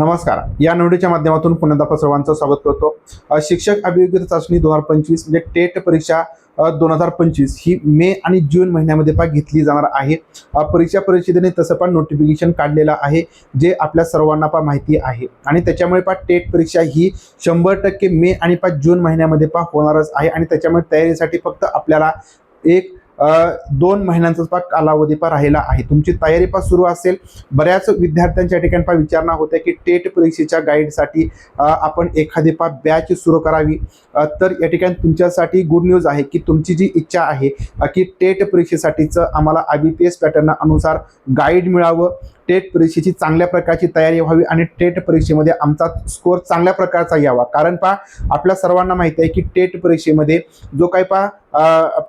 नमस्कार. या निवडीच्या माध्यमातून पुन्हा एकदा सर्वांचं स्वागत करतो. शिक्षक अभियोग्यता चाचणी दोन हजार पंचवीस म्हणजे टेट परीक्षा दोन हजार पंचवीस ही मे आणि जून महिन्यामध्ये पा घेतली जाणार आहे. परीक्षा परिषदेने तसं पण नोटिफिकेशन काढलेलं आहे जे आपल्या सर्वांना पा माहिती आहे. आणि त्याच्यामुळे पा टेट परीक्षा ही शंभर टक्के मे आणि पा जून महिन्यामध्ये पा होणारच आहे. आणि त्याच्यामुळे तयारीसाठी फक्त आपल्याला एक दोन महिन्यांचा पा कालावधी पा राहिला आहे. तुमची तयारी पा सुरू असेल. बऱ्याच विद्यार्थ्यांच्या ठिकाणी पा विचारणा होते की टेट परीक्षेच्या गाईडसाठी आपण एखादी पा बॅच सुरू करावी. तर या ठिकाणी तुमच्यासाठी गुड न्यूज आहे की तुमची जी इच्छा आहे की टेट परीक्षेसाठीचं आम्हाला I B P S pattern अनुसार गाईड मिळावं. टेट परीक्षेची चांगल्या प्रकारची तयारी व्हावी आणि टेट परीक्षेमध्ये आमचा स्कोअर चांगल्या प्रकारचा यावा. कारण पा आपल्या सर्वांना माहिती आहे की टेट परीक्षेमध्ये जो काही पा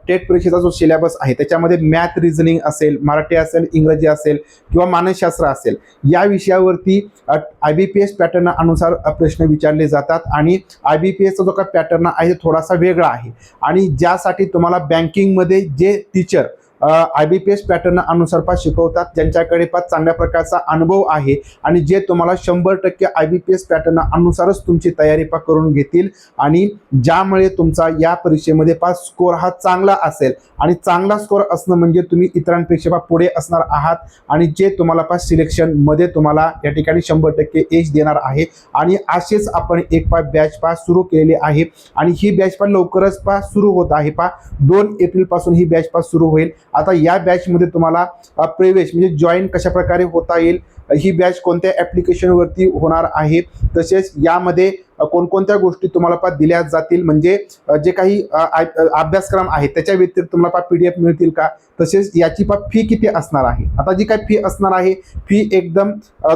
टेट परीक्षेचा जो सिलेबस आहे त्याच्यामध्ये मॅथ रिझनिंग असेल मराठी असेल इंग्रजी असेल किंवा मानसशास्त्र असेल या विषयावरती I B P S pattern अनुसार प्रश्न विचारले जातात आणि आय बी पी एसचा जो काही पॅटर्न आहे थोडासा वेगळा आहे. आणि ज्यासाठी तुम्हाला बँकिंगमध्ये जे teacher I B P S pattern अनुसार पा शिकवतात. ज्यांच्याकडे पाच चांगल्या प्रकारचा अनुभव आहे आणि जे तुम्हाला शंभर टक्के I B P S pattern अनुसारच तुमची तयारी पा करून घेतील आणि ज्यामुळे तुमचा या परीक्षेमध्ये पा स्कोअर हा चांगला असेल आणि चांगला स्कोअर असणं म्हणजे तुम्ही इतरांपेक्षा पा पुढे असणार आहात आणि जे तुम्हाला पास सिलेक्शनमध्ये तुम्हाला या ठिकाणी शंभर टक्के एज देणार आहे आणि असेच आपण एक पा बॅच पा सुरू केलेली आहे आणि ही बॅच पा लवकरच पा सुरू होत आहे पा. दोन एप्रिलपासून ही बॅच पा सुरू होईल आता या बॅचमध्ये तुम्हाला प्रवेश म्हणजे जॉईन कशा प्रकारे होता येईल ही बॅच कोणत्या ॲप्लिकेशनवरती होणार आहे? तसेच यामध्ये कोणकोणत्या गोष्टी तुम्हाला पा दिल्या जातील? म्हणजे जे काही अभ्यासक्रम आहे त्याच्या व्यतिरिक्त तुम्हाला पा पी डी एफ मिळतील का? तसेच याची पा फी किती असणार आहे? आता जी काय फी असणार आहे फी एकदम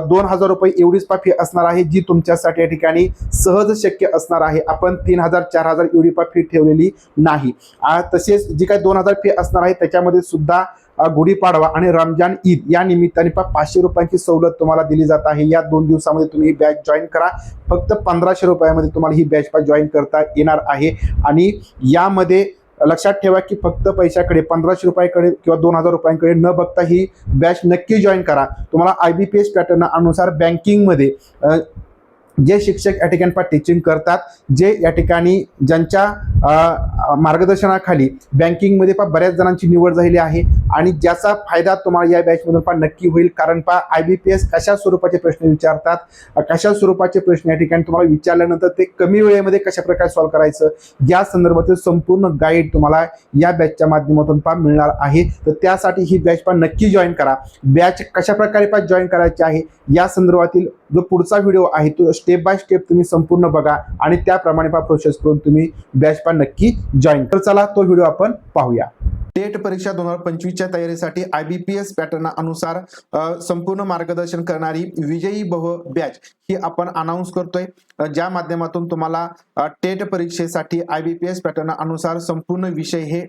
दोन हजार रुपये एवढीच पा फी असणार आहे जी तुमच्यासाठी या ठिकाणी सहज शक्य असणार आहे. आपण तीन हजार चार हजार एवढी पा फी ठेवलेली नाही. तसेच जी काय दोन हजार फी असणार आहे त्याच्यामध्ये सुद्धा गुढीपाडवा आणि रमजान ईद या निमित्ताने पा पाचशे रुपयांची सवलत तुम्हाला दिली जात आहे. या दोन दिवसामध्ये तुम्ही ही बॅच जॉईन करा. फक्त पंधराशे रुपयामध्ये तुम्हाला ही बॅच जॉईन करता येणार आहे. आणि यामध्ये लक्षात ठेवा की फक्त पैशाकडे पंधराशे रुपयाकडे किंवा दोन हजार रुपयांकडे न बघता ही बॅच नक्की जॉईन करा. तुम्हाला I B P S pattern अनुसार बँकिंगमध्ये जे शिक्षक या ठिकाणी पा टीचिंग करतात जे या ठिकाणी ज्यांच्या मार्गदर्शनाखाली बँकिंगमध्ये पा बऱ्याच जणांची निवड झालेली आहे आणि ज्याचा फायदा तुम्हाला या बॅचमधून पा नक्की होईल कारण पा आय बी पी एस कशा स्वरूपाचे प्रश्न विचारतात कशा स्वरूपाचे प्रश्न या ठिकाणी तुम्हाला विचारल्यानंतर ते कमी वेळेमध्ये कशा प्रकारे सॉल्व्ह करायचं या संदर्भातील संपूर्ण गाईड तुम्हाला या बॅचच्या माध्यमातून पा मिळणार आहे. तर त्यासाठी ही बॅच पा नक्की जॉईन करा. बॅच कशा प्रकारे पा जॉईन करायची आहे या संदर्भातील जो पुढचा व्हिडिओ आहे तो स्टेप बाय स्टेप तुम्ही संपूर्ण बघा आणि त्याप्रमाणे पा प्रोसेस करून तुम्ही बॅच पा नक्की जॉईन तर चला तो व्हिडिओ आपण पाहूया. टेट परीक्षा दोन हजार पंचवीसच्या तयारीसाठी I B P S pattern अनुसार संपूर्ण मार्गदर्शन करणारी विजयी बहु बॅच ही आपण अनाऊन्स करतोय. ज्या माध्यमातून तुम्हाला टेट परीक्षेसाठी I B P S pattern अनुसार संपूर्ण विषय हे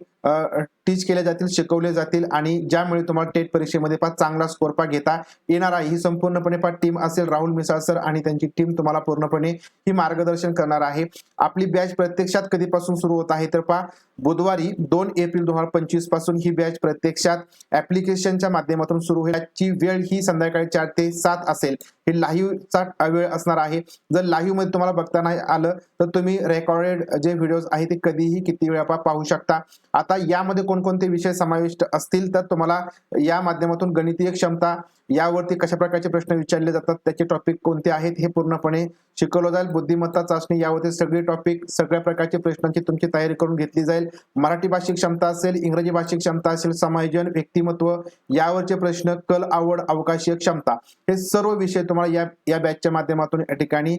टीच केल्या जातील शिकवले जातील आणि ज्यामुळे तुम्हाला टेट परीक्षेमध्ये पा चांगला स्कोर पा घेता येणार आहे. ही संपूर्णपणे पा टीम असेल राहुल मिसाळ सर आणि त्यांची टीम तुम्हाला पूर्णपणे ही मार्गदर्शन करणार आहे. आपली बॅच प्रत्यक्षात कधीपासून सुरू होत आहे? तर पा बुधवारी दोन एप्रिल दोन हजार पंचवीसपासून ही बॅच प्रत्यक्षात ऍप्लिकेशनच्या माध्यमातून सुरू होईल. वेळ ही संध्याकाळी चार ते सात असेल. हे लाईव्हचा वेळ असणार आहे. जर लाईव्हमध्ये तुम्हाला बघता नाही आलं तर तुम्ही रेकॉर्डेड जे व्हिडिओज आहे ते कधीही किती वेळा पाहू शकता. आता यामध्ये कोणकोणते विषय समाविष्ट असतील तर तुम्हाला या माध्यमातून गणितीय क्षमता यावरती कशा प्रकारचे प्रश्न विचारले जातात त्याचे टॉपिक कोणते आहेत हे पूर्णपणे शिकवलं जाईल. बुद्धिमत्ता चाचणी यावरती सगळे टॉपिक सगळ्या प्रकारचे प्रश्नांची तुमची तयारी करून घेतली जाईल. मराठी भाषिक क्षमता असेल इंग्रजी भाषिक क्षमता असेल समायोजन व्यक्तिमत्व यावरचे प्रश्न कल आवड अवकाशीय क्षमता हे सर्व विषय तुम्हाला या या बॅचच्या माध्यमातून या ठिकाणी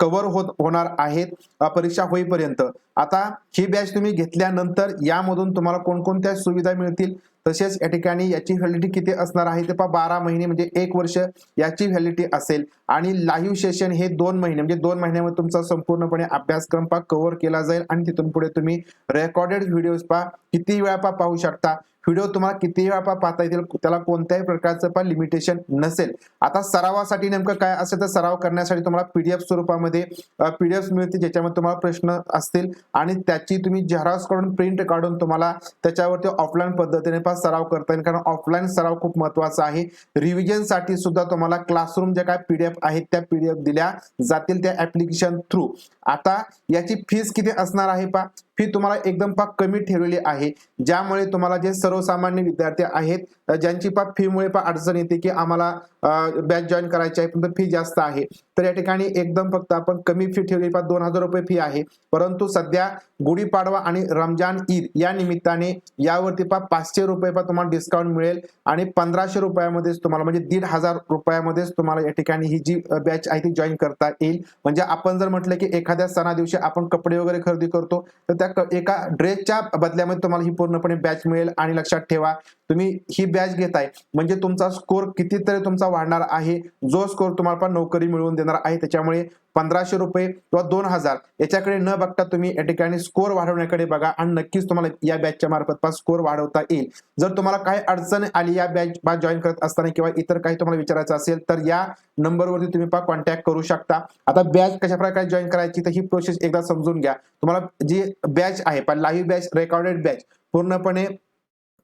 कव्हर होत होणार आहेत परीक्षा होईपर्यंत. आता ही बॅच तुम्ही घेतल्यानंतर यामधून तुम्हाला कोणकोणत्या सुविधा मिळतील? तसेच या ठिकाणी याची व्हॅलिडिटी किती असणार आहे ते पहा बारा महिने म्हणजे एक वर्ष याची व्हॅलिडिटी असेल. आणि लाईव्ह सेशन हे दोन महिने म्हणजे दोन महिन्यामध्ये तुमचा संपूर्णपणे अभ्यासक्रम पा कव्हर केला जाईल आणि तिथून पुढे तुम्ही रेकॉर्डेड व्हिडिओज पहा किती वेळा पा पाहू शकता. व्हिडिओ तुम्हाला किती वेळा पा पाहता येतील त्याला कोणत्याही प्रकारचं पण लिमिटेशन नसेल. आता सरावासाठी नेमकं काय असेल तर सराव करण्यासाठी तुम्हाला पीडीएफ स्वरूपामध्ये पीडीएफ मिळते ज्याच्यामध्ये तुम्हाला प्रश्न असतील आणि त्याची तुम्ही झेरॉक्स करून प्रिंट काढून तुम्हाला त्याच्यावरती ऑफलाईन पद्धतीने पा तुम्हाला सराव करता येईल. कारण ऑफलाईन सराव खूप महत्त्वाचा आहे. रिव्हिजनसाठी सुद्धा तुम्हाला क्लासरूम ज्या काय पीडीएफ आहेत त्या पीडीएफ दिल्या जातील त्या ऍप्लिकेशन थ्रू आता याची फीस किती असणार आहे पा फी तुम्हाला एकदम पा कमी ठेवलेली आहे. ज्यामुळे तुम्हाला जे सर्वसामान्य विद्यार्थी आहेत ज्यांची पा फीमुळे पा अडचण येते की आम्हाला बॅच जॉईन करायची आहे पण फी जास्त आहे. तर या ठिकाणी एकदम फक्त आपण कमी फी ठेवली पा दोन हजार रुपये फी आहे. परंतु सध्या गुढीपाडवा आणि रमजान ईद या निमित्ताने यावरती पा पाचशे रुपये पा तुम्हाला डिस्काउंट मिळेल. आणि पंधराशे रुपयामध्येच तुम्हाला म्हणजे दीड हजार रुपयामध्येच तुम्हाला या ठिकाणी ही जी बॅच आहे ती जॉईन करता येईल. म्हणजे आपण जर म्हटलं की एखाद्या सणा दिवशी आपण कपडे वगैरे खरेदी करतो तर त्या एका ड्रेसच्या बदल्यामध्ये तुम्हाला ही पूर्णपणे बॅच मिळेल आणि लक्षात ठेवा तुम्ही ही बॅच घेताय. म्हणजे तुमचा स्कोर कितीतरी तुमचा वाढणार आहे जो स्कोर तुम्हाला पण नोकरी मिळवून देणार आहे. त्याच्यामुळे पंधराशे रुपये किंवा दोन हजार. याच्याकडे न बघता तुम्ही या ठिकाणी स्कोर वाढवण्याकडे बघा आणि नक्कीच तुम्हाला या बॅचच्या मार्फत स्कोर वाढवता येईल. जर तुम्हाला काही अडचण आली या बॅच जॉईन करत असताना किंवा इतर काही तुम्हाला विचारायचं असेल तर या नंबरवरती तुम्ही पा कॉन्टॅक्ट करू शकता. आता बॅच कशा प्रकारे जॉईन करायची तर ही प्रोसेस एकदा समजून घ्या. तुम्हाला जी बॅच आहे पण लाईव्ह बॅच रेकॉर्डेड बॅच पूर्णपणे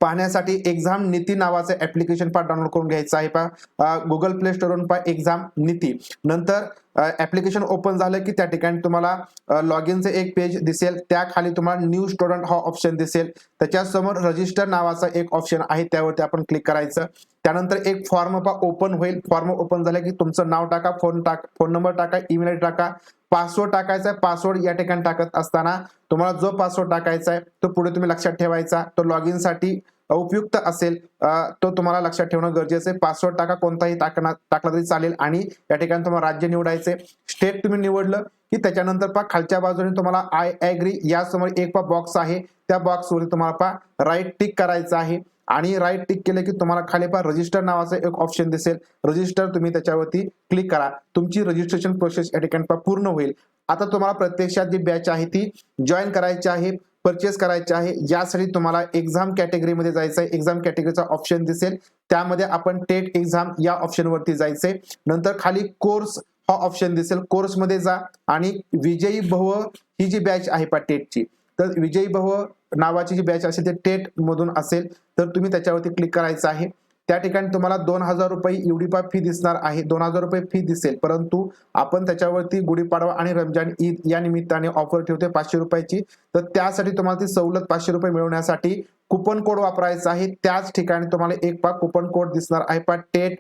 पाहण्यासाठी एक्झाम नीती नावाचं ऍप्लिकेशन पा डाउनलोड करून घ्यायचं आहे पा गुगल प्ले स्टोरवरून पा एक्झाम नीती. नंतर ऍप्लिकेशन ओपन झालं की त्या ठिकाणी तुम्हाला लॉग इनचं एक पेज दिसेल. त्या खाली तुम्हाला न्यू स्टुडंट हा ऑप्शन दिसेल. त्याच्यासमोर रजिस्टर नावाचा एक ऑप्शन आहे त्यावरती आपण क्लिक करायचं. त्यानंतर एक फॉर्म ओपन होईल. फॉर्म ओपन झालं की तुमचं नाव टाका फोन टाक फोन नंबर टाका ईमेल आयडी टाका. पासवर्ड टाकायचा आहे पासवर्ड या ठिकाणी टाकत असताना तुम्हाला जो पासवर्ड टाकायचा आहे तो पुढे तुम्ही लक्षात ठेवायचा. तो लॉग इनसाठी उपयुक्त असेल तो तुम्हाला लक्षात ठेवणं गरजेचं आहे. पासवर्ड टाका कोणताही टाकणार टाकला तरी चालेल आणि या ठिकाणी तुम्हाला राज्य निवडायचे स्टेट तुम्ही निवडलं की त्याच्यानंतर पा खालच्या बाजूने तुम्हाला आय ऍग्री यासमोर एक पा बॉक्स आहे. त्या बॉक्सवरती तुम्हाला पा राईट टिक करायचं आहे. आणि राईट टिक केलं की तुम्हाला खाली पा रजिस्टर नावाचं एक ऑप्शन दिसेल. रजिस्टर तुम्ही त्याच्यावरती क्लिक करा. तुमची रजिस्ट्रेशन प्रोसेस या ठिकाणी पूर्ण होईल. आता तुम्हाला प्रत्यक्षात जी बॅच आहे ती जॉईन करायची आहे. परचेस करायचे आहे. यासाठी तुम्हाला एक्झाम कॅटेगरीमध्ये जायचं आहे एक्झाम कॅटेगरीचा ऑप्शन दिसेल. त्यामध्ये आपण टेट एक्झाम या ऑप्शनवरती जायचंय. नंतर खाली कोर्स हा ऑप्शन दिसेल. कोर्समध्ये जा आणि विजयी भव ही जी बॅच आहे पा टेटची तर विजयी भव नावाची जी बॅच असेल ते टेट मधून असेल. तर तुम्ही त्याच्यावरती क्लिक करायचं आहे. त्या ठिकाणी तुम्हाला दोन हजार रुपये युडीपा पा फी दिसणार आहे. दोन हजार रुपये फी दिसेल. परंतु आपण त्याच्यावरती गुढीपाडवा आणि रमजान ईद या निमित्ताने ऑफर ठेवते पाचशे रुपयाची. तर त्यासाठी तुम्हाला ती सवलत पाचशे रुपये मिळवण्यासाठी कुपन कोड वापरायचा आहे. त्याच ठिकाणी तुम्हाला एक पा कुपन कोड दिसणार आहे. पा टेट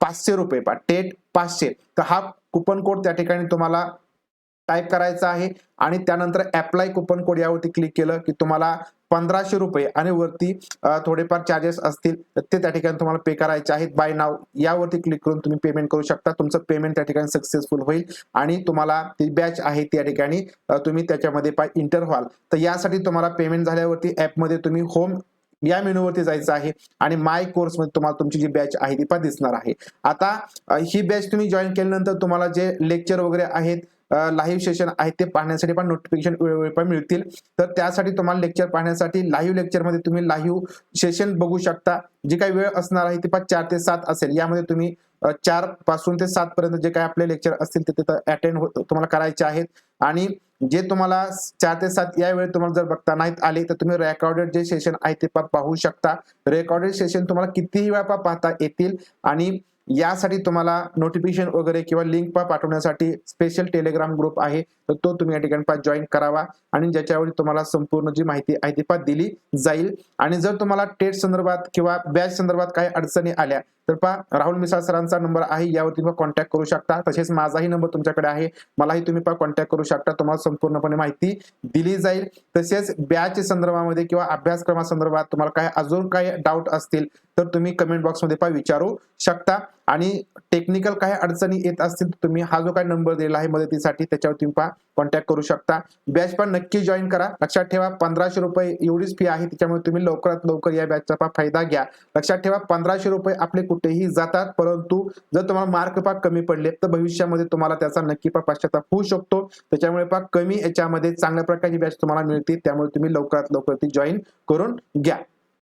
पाचशे रुपये पा टेट पाचशे. तर हा कुपन कोड त्या ठिकाणी तुम्हाला टाईप करायचा आहे. आणि त्यानंतर अप्लाय कुपन कोड यावरती क्लिक केलं की तुम्हाला पंधराशे रुपये आणि वरती थोडेफार चार्जेस असतील ते त्या ठिकाणी तुम्हाला पे करायचे आहेत. बाय नाव यावरती क्लिक करून तुम्ही पेमेंट करू शकता. तुमचं पेमेंट त्या ठिकाणी सक्सेसफुल होईल आणि तुम्हाला ती बॅच आहे त्या ठिकाणी तुम्ही त्याच्यामध्ये पाय इंटर व्हाल. तर यासाठी तुम्हाला पेमेंट झाल्यावरती ऍपमध्ये तुम्ही होम या मेनूवरती जायचं आहे आणि माय कोर्समध्ये तुम्हाला तुमची जी बॅच आहे ती पण दिसणार आहे. आता ही बॅच तुम्ही जॉईन केल्यानंतर तुम्हाला जे लेक्चर वगैरे आहेत लाईव्ह सेशन आहेत ते पाहण्यासाठी पण नोटिफिकेशन वेळोवेळी पण मिळतील. तर त्यासाठी तुम्हाला लेक्चर पाहण्यासाठी लाईव्ह लेक्चरमध्ये तुम्ही लाईव्ह सेशन बघू शकता. जी काही वेळ असणार आहे ती पण चार ते सात असेल. यामध्ये तुम्ही चारपासून ते सात पर्यंत जे काही आपले लेक्चर असतील ते तिथं अटेंड हो, तुम्हाला करायचे आहेत. आणि जे तुम्हाला चार ते सात या वेळेत तुम्हाला जर बघता नाहीत आले तर तुम्ही रेकॉर्डेड जे सेशन आहे ते पण पाहू शकता. रेकॉर्डेड सेशन तुम्हाला कितीही वेळा पाहता येतील. आणि यासाठी तुम्हाला नोटिफिकेशन वगैरे किंवा लिंक पाठवण्यासाठी स्पेशल टेलिग्राम ग्रुप आहे. तर तो तुम्ही या ठिकाणी पा जॉईन करावा. आणि ज्याच्यावर तुम्हाला संपूर्ण जी माहिती आहे ती पा दिली जाईल. आणि जर तुम्हाला टेट संदर्भात किंवा बॅच संदर्भात काही अडचणी आल्या तर पा राहुल मिसाळ सरांचा नंबर आहे. यावरती तुम्ही कॉन्टॅक्ट करू शकता. तसेच माझाही नंबर तुमच्याकडे आहे. मलाही तुम्ही पा कॉन्टॅक्ट करू शकता. तुम्हाला संपूर्णपणे माहिती दिली जाईल. तसेच बॅच संदर्भामध्ये किंवा अभ्यासक्रमासंदर्भात तुम्हाला काय अजून काही डाऊट असतील तर तुम्ही कमेंट बॉक्समध्ये पा विचारू शकता. आणि टेक्निकल काही अडचणी येत असतील तर तुम्ही हा जो काही नंबर दिलेला आहे मदतीसाठी त्याच्यावर तुम्ही पहा कॉन्टॅक्ट करू शकता. बॅच पण नक्की जॉईन करा. लक्षात ठेवा पंधराशे रुपये एवढीच फी आहे त्याच्यामुळे तुम्ही लवकरात लवकर या बॅचचा फायदा घ्या. लक्षात ठेवा पंधराशे रुपये आपले कुठेही जातात परंतु जर तुम्हाला मार्क पा कमी पडले तर भविष्यामध्ये तुम्हाला त्याचा नक्की पा पश्चाताप होऊ शकतो. त्याच्यामुळे पा कमी याच्यामध्ये चांगल्या प्रकारची बॅच तुम्हाला मिळते त्यामुळे तुम्ही लवकरात लवकर ती जॉईन करून घ्या.